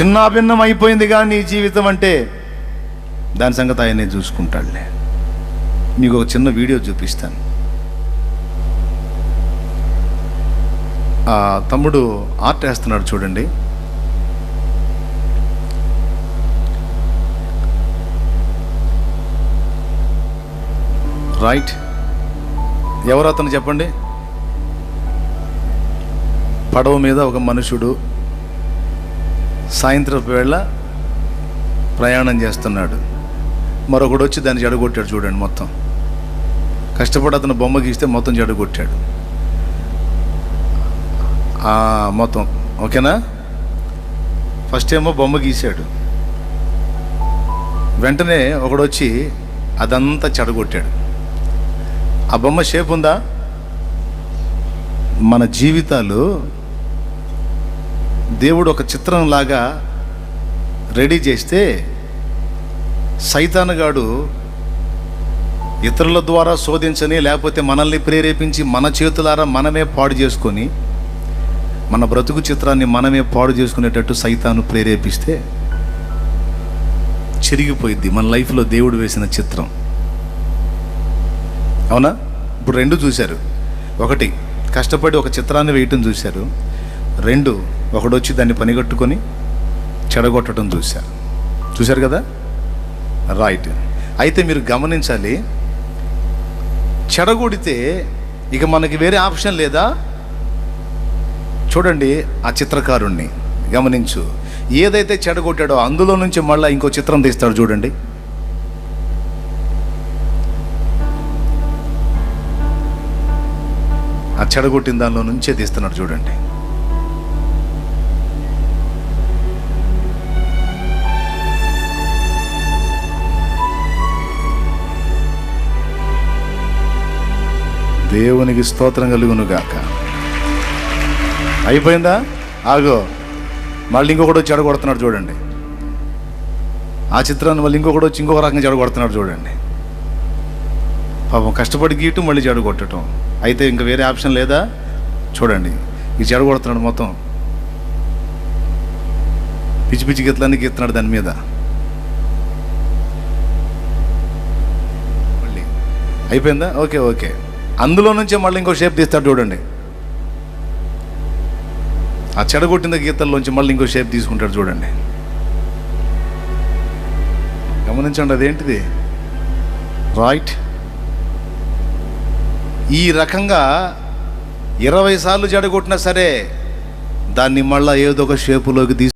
చిన్నాభిన్నం అయిపోయింది కానీ నీ జీవితం అంటే దాని సంగతి ఆయనే చూసుకుంటాడులే. నీకు ఒక చిన్న వీడియో చూపిస్తాను. ఆ తమ్ముడు ఆర్ట్ వేస్తున్నాడు చూడండి. రైట్. ఎవరు అతను చెప్పండి? పడవ మీద ఒక మనుషుడు సాయంత్రపు వేళ ప్రయాణం చేస్తున్నాడు. మరొకడు వచ్చి దాన్ని జడగొట్టాడు చూడండి మొత్తం. కష్టపడి అతను బొమ్మ గీస్తే మొత్తం జడగొట్టాడు. మొత్తం. ఓకేనా? ఫస్ట్ ఏమో బొమ్మ గీశాడు. వెంటనే ఒకడొచ్చి అదంతా చెడగొట్టాడు. ఆ బొమ్మ షేప్ ఉందా? మన జీవితాలు దేవుడు ఒక చిత్రం లాగా రెడీ చేస్తే సైతానుగాడు ఇతరుల ద్వారా శోధించని లేకపోతే మనల్ని ప్రేరేపించి మన చేతులారా మనమే పాడు చేసుకొని మన బ్రతుకు చిత్రాన్ని మనమే పాడు చేసుకునేటట్టు సైతాను ప్రేరేపిస్తే చిరిగిపోయిద్ది మన లైఫ్లో దేవుడు వేసిన చిత్రం. అవునా? ఇప్పుడు రెండు చూశారు. ఒకటి కష్టపడి ఒక చిత్రాన్ని వేయటం చూశారు. రెండు ఒకడొచ్చి దాన్ని పనిగట్టుకొని చెడగొట్టడం చూశారు చూశారు కదా? రైట్. అయితే మీరు గమనించాలి చెడగొడితే ఇక మనకి వేరే ఆప్షన్ లేదా? చూడండి ఆ చిత్రకారుణ్ణి గమనించు. ఏదైతే చెడగొట్టాడో అందులో నుంచి మళ్ళీ ఇంకో చిత్రం తీస్తాడు చూడండి. ఆ చెడగొట్టిన దానిలో నుంచే తీస్తున్నాడు చూడండి. దేవునికి స్తోత్రం కలుగును గాక అయిపోయిందా? ఆగో. మళ్ళీ ఇంకొకటి వచ్చి చెడగొడుతున్నాడు చూడండి. ఆ చిత్రాన్ని మళ్ళీ ఇంకొకటి వచ్చి ఇంకొక రకంగా చెడగొడుతున్నాడు చూడండి. పాపం కష్టపడి గీయటం మళ్ళీ చెడగొట్టడం అయితే ఇంకా వేరే ఆప్షన్ లేదా? చూడండి. ఈ చెడగొడుతున్నాడు మొత్తం. పిచ్చి పిచ్చి గీతలన్నీ గీస్తున్నాడు దాని మీద. మళ్ళీ. అయిపోయిందా? Okay okay. అందులో నుంచే మళ్ళీ ఇంకో షేప్ తీస్తాడు చూడండి. ఆ చెడగొట్టిన గీతల్లోంచి మళ్ళీ ఇంకో షేప్ తీసుకుంటాడు చూడండి. గమనించండి అదేంటిది? రైట్ ఈ రకంగా ఇరవై సార్లు జడగొట్టినా సరే దాన్ని మళ్ళీ ఏదో ఒక షేపులోకి తీసు